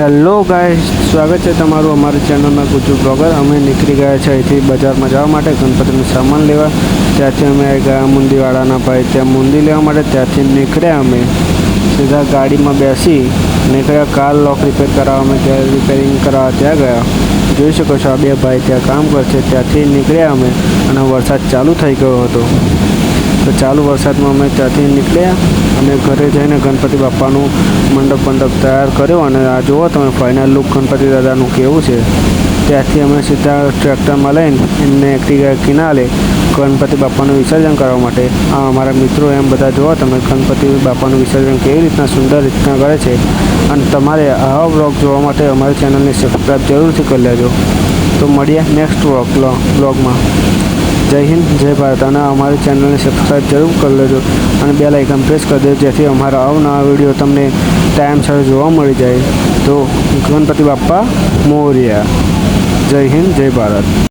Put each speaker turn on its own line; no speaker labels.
Hello ગાય સ્વાગત છે તમારું અમારી ચેનલમાં ગુજુ બ્લોગર. અમે નીકળી ગયા છે અહીંથી બજારમાં જવા માટે ગણપતિનો સામાન લેવા. ત્યાંથી અમે ગયા મુંદીવાળાના ભાઈ. ત્યાં મુંદી લેવા માટે ત્યાંથી નીકળ્યા અમે. સીધા ગાડીમાં બેસી નીકળ્યા. કાર લોક રિપેર કરાવવા અમે ત્યાં રિપેરિંગ કરાવવા ત્યાં ગયા. જોઈ શકો છો આ બે ભાઈ ત્યાં કામ કરશે. ત્યાંથી નીકળ્યા અમે અને વરસાદ ચાલુ થઈ ગયો હતો. તો ચાલુ વરસાદમાં અમે ત્યાંથી નીકળ્યા અને ઘરે જઈને ગણપતિ બાપાનું મંડપ મંડપ તૈયાર કર્યો અને આ જુઓ તમે ફાઇનલ લુક ગણપતિ દાદાનું કેવું છે. ત્યાંથી અમે સીધા ટ્રેક્ટરમાં લઈને એમને એક્ટિવા કિનારે ગણપતિ બાપાનું વિસર્જન કરવા માટે. આ અમારા મિત્રો એમ બધા જુઓ તમે ગણપતિ બાપાનું વિસર્જન કેવી રીતના સુંદર રીતના કરે છે. અને તમારે આવા બ્લોગ જોવા માટે અમારી ચેનલને સબસ્ક્રાઈબ જરૂરથી કરી લેજો. તો મળીએ નેક્સ્ટ બ્લોગ બ્લોગમાં જય હિન્દ, જય ભારત. અને અમારી ચેનલને સબસ્ક્રાઈબ જરૂર કરી લેજો. અને બે લાઇકન પ્રેસ કરી દેજો, જેથી અમારા અવનવા વીડિયો તમને ટાઈમસર જોવા મળી જાય. તો ગણપતિ બાપ્પા મોર્યા. જય હિન્દ, જય ભારત.